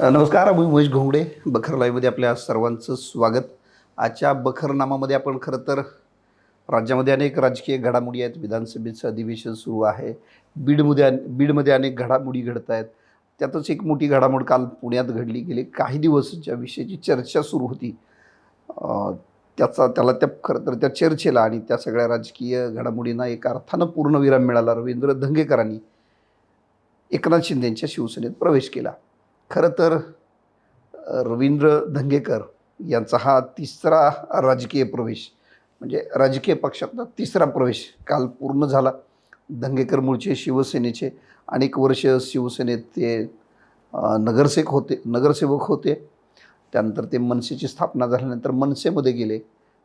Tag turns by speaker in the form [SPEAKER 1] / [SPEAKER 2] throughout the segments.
[SPEAKER 1] नमस्कार मी महेश घोंगडे बखर लाईव्हमध्ये आपल्या सर्वांचं स्वागत. आजच्या बखरनामामध्ये आपण खरं तर राज्यामध्ये अनेक राजकीय घडामोडी आहेत. विधानसभेचं अधिवेशन सुरू आहे. बीडमध्ये बीडमध्ये अनेक घडामोडी घडत आहेत. त्यातच एक मोठी घडामोड काल पुण्यात घडली. गेली काही दिवस ज्या विषयाची चर्चा सुरू होती. त्याचा त्याला त्या खरं तर त्या चर्चेला आणि त्या सगळ्या राजकीय घडामोडींना एका अर्थानं पूर्णविराम मिळाला. रवींद्र धंगेकरांनी एकनाथ शिंदेंच्या शिवसेनेत प्रवेश केला. खरं तर रवींद्र धंगेकर यांचा हा तिसरा राजकीय प्रवेश म्हणजे राजकीय पक्षातला तिसरा प्रवेश काल पूर्ण झाला. धंगेकर मूळचे शिवसेनेचे अनेक वर्ष शिवसेनेत ते नगरसेवक होते नगरसेवक होते. त्यानंतर ते मनसेची स्थापना झाल्यानंतर मनसेमध्ये गेले.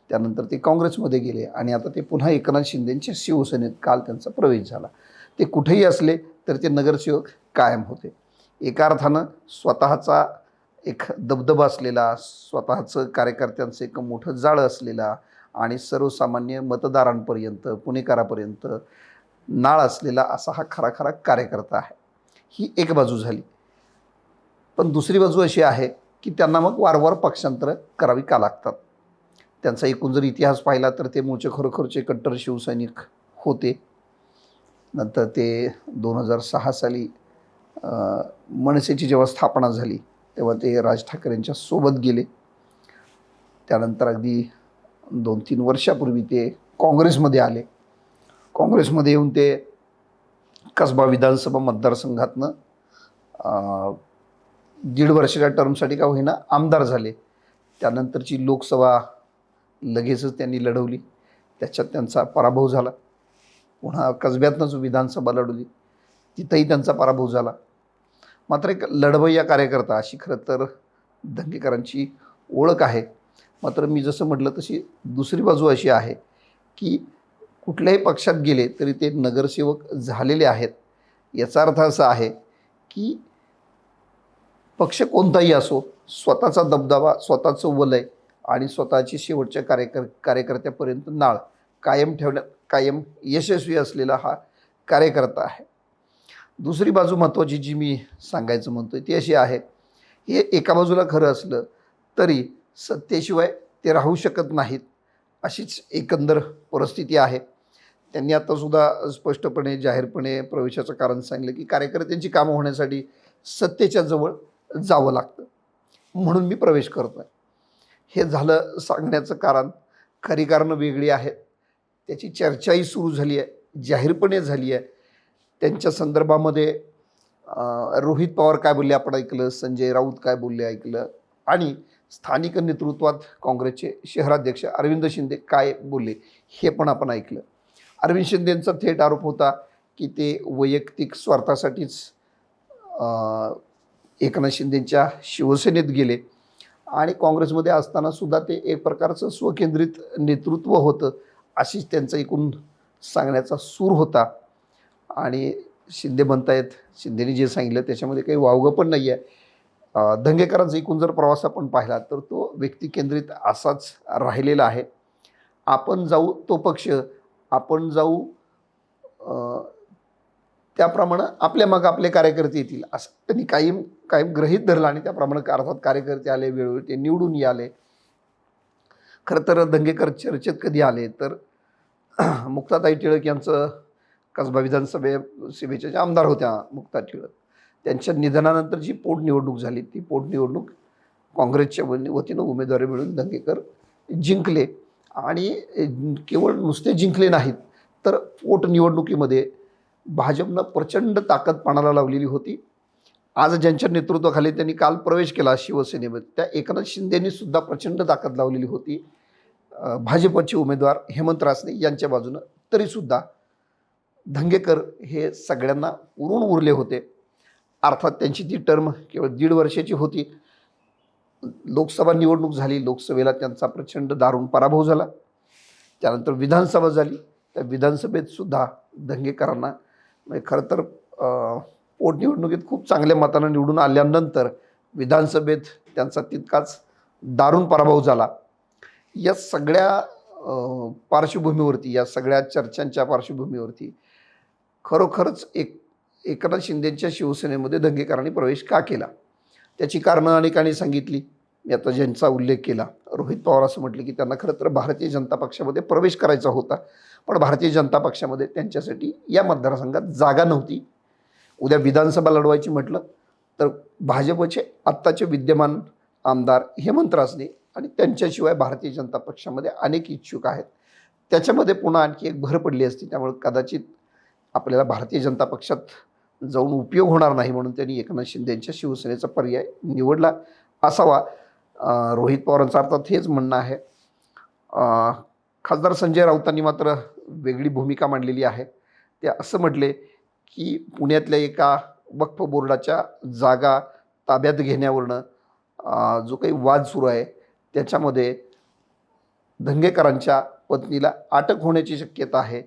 [SPEAKER 1] त्यानंतर ते काँग्रेसमध्ये गेले आणि आता ते पुन्हा एकनाथ शिंदेंच्या शिवसेनेत काल त्यांचा प्रवेश झाला. ते कुठेही असले तर ते नगरसेवक कायम होते. एका अर्थानं स्वतःचा एक दबदबा असलेला स्वतःचं कार्यकर्त्यांचं एक मोठं जाळं असलेला आणि सर्वसामान्य मतदारांपर्यंत पुणेकरापर्यंत नाळ असलेला असा हा खरा खरा कार्यकर्ता आहे. ही एक बाजू झाली. पण दुसरी बाजू अशी आहे की त्यांना मग वारंवार पक्षांतरं करावी का लागतात? त्यांचा एकूण जर इतिहास पाहिला तर ते मूळचे खरोखरचे कट्टर शिवसैनिक होते. नंतर ते दोन हजार सहा साली मनसेची जेव्हा स्थापना झाली तेव्हा ते राज ठाकरेंच्या सोबत गेले. त्यानंतर अगदी दोन तीन वर्षापूर्वी ते काँग्रेसमध्ये आले. काँग्रेसमध्ये येऊन ते कसबा विधानसभा मतदारसंघातनं दीड वर्षाच्या टर्मसाठी का होईना आमदार झाले. त्यानंतरची लोकसभा लगेचच त्यांनी लढवली. त्याच्यात त्यांचा पराभव झाला. पुन्हा कसब्यातनंच विधानसभा लढवली तिथंही त्यांचा पराभव झाला. मात्र एक लढवय्या कार्यकर्ता अशी खरं तर दंगेकरांची ओळख आहे. मात्र मी जसं म्हटलं तशी दुसरी बाजू अशी आहे की कुठल्याही पक्षात गेले तरी ते नगरसेवक झालेले आहेत. याचा अर्थ असा आहे की पक्ष कोणताही असो स्वतःचा दबदबा स्वतःचं वलय आणि स्वतःची शेवटच्या कार्यकर कार्यकर्त्यापर्यंत नाळ कायम ठेवण्यात कायम यशस्वी असलेला हा कार्यकर्ता आहे. दुसरी बाजू महत्त्वाची जी मी सांगायचं म्हणतो आहे ती अशी आहे हे एका बाजूला खरं असलं तरी सत्तेशिवाय ते राहू शकत नाहीत अशीच एकंदर परिस्थिती आहे. त्यांनी आतासुद्धा स्पष्टपणे जाहीरपणे प्रवेशाचं कारण सांगितलं की कार्यकर्त्यांची कामं होण्यासाठी सत्तेच्या जवळ जावं लागतं म्हणून मी प्रवेश करतो आहे हे झालं सांगण्याचं कारण खरी कारणं वेगळी आहेत. त्याची चर्चाही सुरू झाली आहे जाहीरपणे झाली आहे. त्यांच्या संदर्भामध्ये रोहित पवार काय बोलले? आपण ऐकलं संजय राऊत काय बोलले ऐकलं. आणि स्थानिक नेतृत्वात काँग्रेसचे शहराध्यक्ष अरविंद शिंदे काय बोलले हे पण आपण ऐकलं. अरविंद शिंदेंचा थेट आरोप होता की ते वैयक्तिक स्वार्थासाठीच एकनाथ शिंदेंच्या शिवसेनेत गेले. आणि काँग्रेसमध्ये असताना सुद्धा ते एक प्रकारचं स्वकेंद्रित नेतृत्व होतं अशीच त्यांचा एकूण सांगण्याचा सूर होता. आणि शिंदे म्हणतायत शिंदेने जे सांगितलं त्याच्यामध्ये काही वावगं पण नाही आहे दंगेकरांचा एकूण जर प्रवास आपण पाहिला तर तो व्यक्तिकेंद्रित असाच राहिलेला आहे. आपण जाऊ तो पक्ष आपण जाऊ त्याप्रमाणे आपल्या मग आपले कार्यकर्ते येतील असं त्यांनी कायम कायम ग्रहित धरलं आणि त्याप्रमाणे अर्थात कार्यकर्ते आले वेळोवेळी ते निवडून आले खरं तर दंगेकर चर्चेत कधी आले तर मुक्ताताई टिळक यांचं कसबा विधानसभे सभेच्या ज्या आमदार होत्या मुक्ता टिळक त्यांच्या निधनानंतर जी पोटनिवडणूक झाली ती पोटनिवडणूक काँग्रेसच्या वतीनं उमेदवारी मिळून दंगेकर जिंकले. आणि केवळ नुसते जिंकले नाहीत तर पोटनिवडणुकीमध्ये भाजपनं प्रचंड ताकद पाणाला लावलेली होती. आज ज्यांच्या नेतृत्वाखाली त्यांनी काल प्रवेश केला शिवसेनेमध्ये त्या एकनाथ शिंदेनी सुद्धा प्रचंड ताकद लावलेली होती. भाजपचे उमेदवार हेमंत रासने यांच्या बाजूनं तरीसुद्धा धंगेकर हे सगळ्यांना उरून उरले होते. अर्थात त्यांची ती टर्म केवळ दीड वर्षाची होती. लोकसभा निवडणूक झाली लोकसभेला त्यांचा प्रचंड दारुण पराभव झाला. त्यानंतर विधानसभा झाली. त्या विधानसभेत सुद्धा दंगेकरांना म्हणजे खरं तर पोटनिवडणुकीत खूप चांगल्या मतानं निवडून आल्यानंतर विधानसभेत त्यांचा तितकाच दारुण पराभव झाला. या सगळ्या पार्श्वभूमीवरती या सगळ्या चर्चांच्या पार्श्वभूमीवरती खरोखरच एक एकनाथ शिंदेच्या शिवसेनेमध्ये दंगेकारांनी प्रवेश का केला? त्याची कारणं अनेकांनी सांगितली. मी आता ज्यांचा उल्लेख केला रोहित पवार असं म्हटलं की त्यांना खरं तर भारतीय जनता पक्षामध्ये प्रवेश करायचा होता. पण भारतीय जनता पक्षामध्ये त्यांच्यासाठी या मतदारसंघात जागा नव्हती. उद्या विधानसभा लढवायची म्हटलं तर भाजपचे आत्ताचे विद्यमान आमदार हेमंत रासने आणि त्यांच्याशिवाय भारतीय जनता पक्षामध्ये अनेक इच्छुक आहेत. त्याच्यामध्ये पुन्हा आणखी एक भर पडली असती त्यामुळे कदाचित आपल्याला भारतीय जनता पक्षात जाऊन उपयोग होणार नाही म्हणून त्यांनी एकनाथ शिंदेंच्या शिवसेनेचा पर्याय निवडला असावा. रोहित पवारांचं अर्थात हेच म्हणणं आहे. खासदार संजय राऊतांनी मात्र वेगळी भूमिका मांडलेली आहे. ते असं म्हटले की पुण्यातल्या एका वक्फ बोर्डाच्या जागा ताब्यात घेण्यावरनं जो काही वाद सुरू आहे त्याच्यामध्ये धंगेकरांच्या पत्नीला अटक होण्याची शक्यता आहे.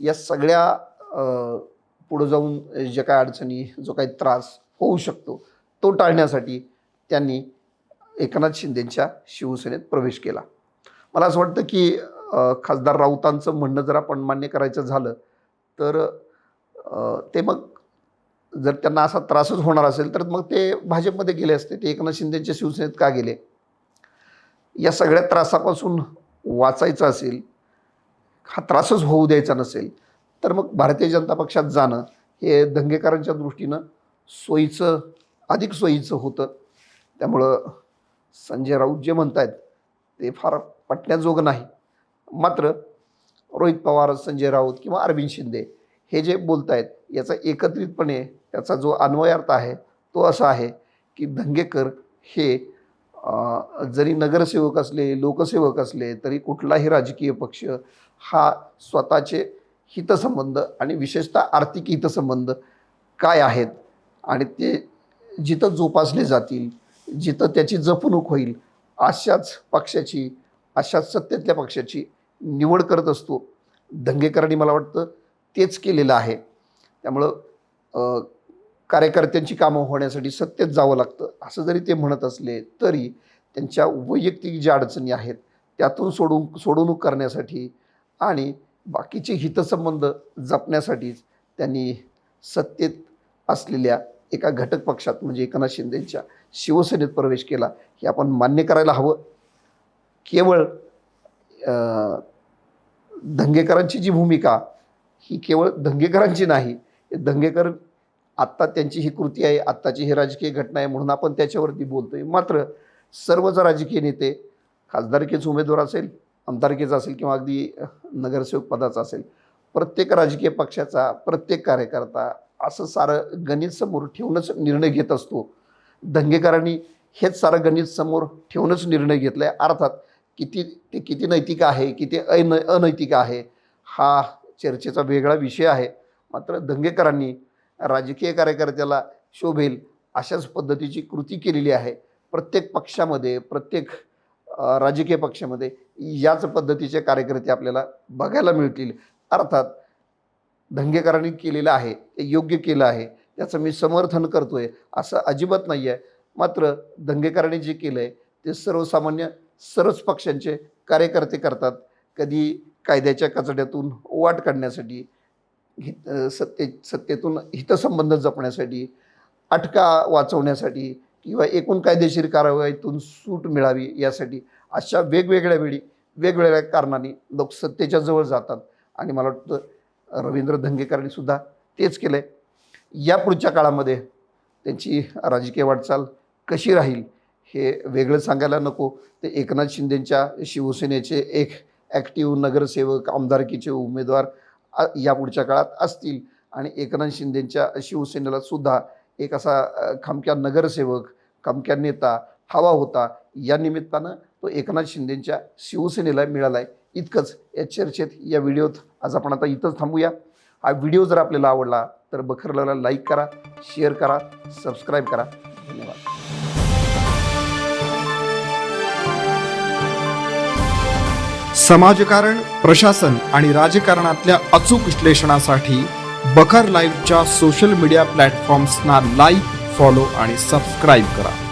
[SPEAKER 1] या सगळ्या पुढं जाऊन ज्या काही अडचणी जो काही त्रास होऊ शकतो तो टाळण्यासाठी त्यांनी एकनाथ शिंदेच्या शिवसेनेत प्रवेश केला. मला असं वाटतं की खासदार राऊतांचं म्हणणं जर आपण मान्य करायचं झालं तर ते मग जर त्यांना असा त्रासच होणार असेल तर मग ते भाजपमध्ये गेले असते. ते एकनाथ शिंदेच्या शिवसेनेत का गेले? या सगळ्या त्रासापासून वाचायचं असेल हा त्रासच होऊ द्यायचा नसेल तर मग भारतीय जनता पक्षात जाणं हे दंगेकरांच्या दृष्टीनं सोयीचं अधिक सोयीचं होतं. त्यामुळं संजय राऊत जे म्हणत आहेत ते फार पटण्याजोगं नाही. मात्र रोहित पवार संजय राऊत किंवा अरविंद शिंदे हे जे बोलत आहेत याचा एकत्रितपणे त्याचा जो अन्वयार्थ आहे तो असा आहे की दंगेकर हे जरी नगरसेवक असले लोकसेवक असले तरी कुठलाही राजकीय पक्ष हा स्वतःचे हितसंबंध आणि विशेषतः आर्थिक हितसंबंध काय आहेत आणि ते जिथं जोपासले जातील जिथं त्याची जपणूक होईल अशाच पक्षाची अशाच सत्तेतल्या पक्षाची निवड करत असतो. दंगेकरांनी मला वाटतं तेच केलेलं आहे. त्यामुळं कार्यकर्त्यांची कामं होण्यासाठी सत्तेत जावं लागतं. असं जरी ते म्हणत असले तरी त्यांच्या वैयक्तिक ज्या अडचणी आहेत त्यातून सोडून सोडवणूक करण्यासाठी आणि बाकीचे हितसंबंध जपण्यासाठीच त्यांनी सत्तेत असलेल्या एका घटक पक्षात म्हणजे एकनाथ शिंदेच्या शिवसेनेत प्रवेश केला. हे आपण मान्य करायला हवं. केवळ दंगेकरांची जी भूमिका ही केवळ दंगेकरांची नाही. हे दंगेकर आत्ता त्यांची ही कृती आहे आत्ताची ही राजकीय घटना आहे म्हणून आपण त्याच्यावरती बोलतोय. मात्र सर्वच राजकीय नेते खासदारकीचे उमेदवार असेल आमदारकीचा असेल किंवा अगदी नगरसेवक पदाचा असेल प्रत्येक राजकीय पक्षाचा प्रत्येक कार्यकर्ता असं सारं गणित समोर ठेवूनच निर्णय घेत असतो. दंगेकरांनी हेच सारं गणित समोर ठेवूनच निर्णय घेतला आहे अर्थात किती ते किती नैतिक आहे किती अन अनैतिक आहे हा चर्चेचा वेगळा विषय आहे. मात्र दंगेकरांनी राजकीय कार्यकर्त्याला शोभेल अशाच पद्धतीची कृती केलेली आहे. प्रत्येक पक्षामध्ये प्रत्येक राजकीय पक्षामध्ये याच पद्धतीचे कार्यकर्ते आपल्याला बघायला मिळतील. अर्थात दंगेकरांनी केलेलं आहे ते योग्य केलं आहे त्याचं मी समर्थन करतोय असं अजिबात नाही आहे मात्र दंगेकरांनी जे केलं आहे ते सर्वसामान्य सर्वच पक्षांचे कार्यकर्ते करतात. कधी कायद्याच्या कचड्यातून वाट काढण्यासाठी हित सत्ते सत्तेतून हितसंबंध जपण्यासाठी अटका वाचवण्यासाठी किंवा एकूण कायदेशीर कारवाईतून सूट मिळावी यासाठी अशा वेगवेगळ्या वेळी वेगवेगळ्या कारणांनी लोक सत्तेच्या जवळ जातात. आणि मला वाटतं रवींद्र धंगेकरांनी सुद्धा तेच केलं आहे या पुढच्या काळामध्ये त्यांची राजकीय वाटचाल कशी राहील हे वेगळं सांगायला नको. ते एकनाथ शिंदेच्या शिवसेनेचे एक ॲक्टिव्ह नगरसेवक आमदारकीचे उमेदवार या पुढच्या काळात असतील. आणि एकनाथ शिंदेच्या शिवसेनेला सुद्धा एक असा खामक्या खमक्या नगरसेवक खमक्या नेता हवा होता. या निमित्तानं तो एकनाथ शिंदेच्या शिवसेनेला मिळाला आहे इतकंच या चर्चेत या व्हिडिओत आज आपण आता इथंच थांबूया. हा व्हिडिओ जर आपल्याला आवडला तर बखरला लाईक करा शेअर करा सबस्क्राईब करा. धन्यवाद.
[SPEAKER 2] समाजकारण प्रशासन आणि राजकारणातल्या अचूक विश्लेषणासाठी बखर लाईव्हच्या सोशल मीडिया प्लॅटफॉर्म्सना लाईक फॉलो आणि सबस्क्राईब करा.